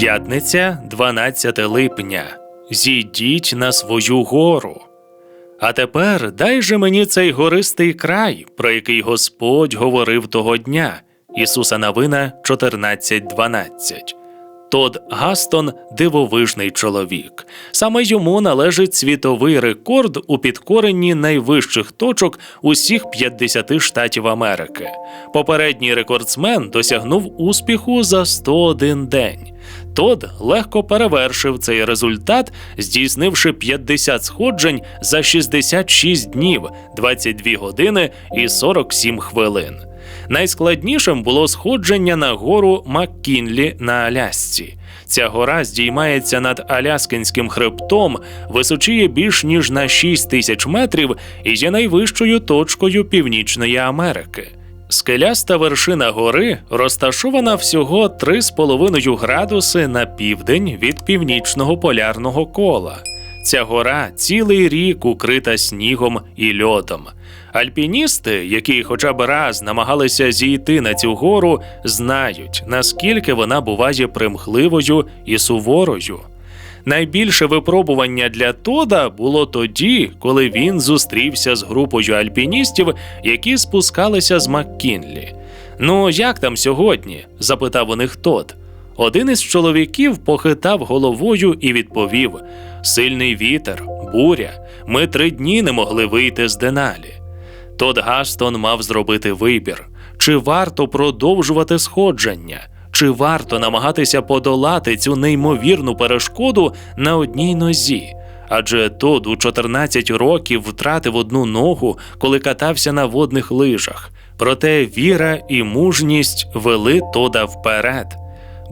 П'ятниця, 12 липня. Зійдіть на свою гору. А тепер дай же мені цей гористий край, про який Господь говорив того дня. Ісуса Навина 14.12. Тод Гастон дивовижний чоловік. Саме йому належить світовий рекорд у підкоренні найвищих точок усіх 50 штатів Америки. Попередній рекордсмен досягнув успіху за 101 день. Тод легко перевершив цей результат, здійснивши 50 сходжень за 66 днів, 22 години і 47 хвилин. Найскладнішим було сходження на гору Маккінлі на Алясці. Ця гора здіймається над Аляскинським хребтом, височіє більш ніж на 6 тисяч метрів і є найвищою точкою Північної Америки. Скеляста вершина гори розташована всього 3,5 градуси на південь від північного полярного кола. Ця гора цілий рік укрита снігом і льодом. Альпіністи, які хоча б раз намагалися зійти на цю гору, знають, наскільки вона буває примхливою і суворою. Найбільше випробування для Тода було тоді, коли він зустрівся з групою альпіністів, які спускалися з Маккінлі. Ну, як там сьогодні? запитав у них Тод. Один із чоловіків похитав головою і відповів: Сильний вітер, буря. Ми три дні не могли вийти з Деналі. Тод Гастон мав зробити вибір: чи варто продовжувати сходження, чи варто намагатися подолати цю неймовірну перешкоду на одній нозі. Адже Тод у 14 років втратив одну ногу, коли катався на водних лижах. Проте віра і мужність вели Тода вперед.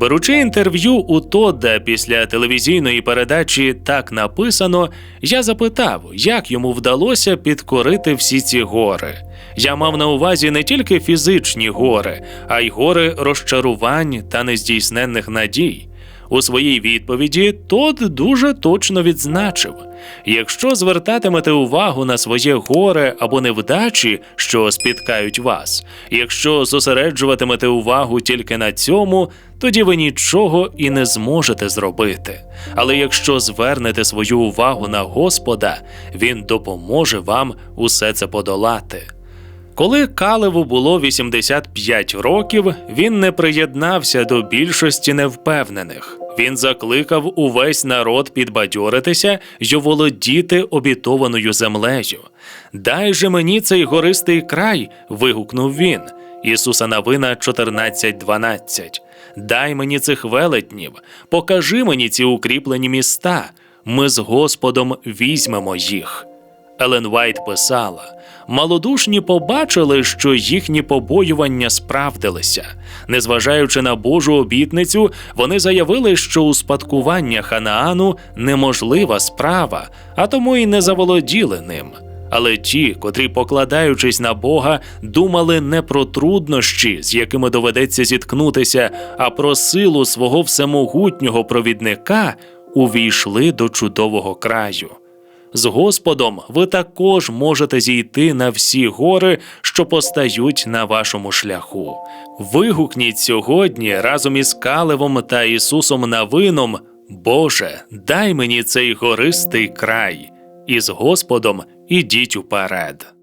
Беручи інтерв'ю у Тодда після телевізійної передачі так написано, я запитав, як йому вдалося підкорити всі ці гори. Я мав на увазі не тільки фізичні гори, а й гори розчарувань та нездійсненних надій. У своїй відповіді Тод дуже точно відзначив: якщо звертатимете увагу на своє горе або невдачі, що спіткають вас, якщо зосереджуватимете увагу тільки на цьому, тоді ви нічого і не зможете зробити. Але якщо звернете свою увагу на Господа, Він допоможе вам усе це подолати. Коли Калеву було 85 років, він не приєднався до більшості невпевнених. Він закликав увесь народ підбадьоритися й володіти обітованою землею. Дай же мені цей гористий край. вигукнув він. Ісуса Навина 14.12. Дай мені цих велетнів, покажи мені ці укріплені міста. Ми з Господом візьмемо їх. Елен Вайт писала: малодушні побачили, що їхні побоювання справдилися. Незважаючи на Божу обітницю, вони заявили, що успадкування Ханаану неможлива справа, а тому й не заволоділи ним. Але ті, котрі, покладаючись на Бога, думали не про труднощі, з якими доведеться зіткнутися, а про силу свого всемогутнього провідника, увійшли до чудового краю. З Господом ви також можете зійти на всі гори, що постають на вашому шляху. Вигукніть сьогодні разом із Калевом та Ісусом Навином, Боже, дай мені цей гористий край, і з Господом ідіть уперед.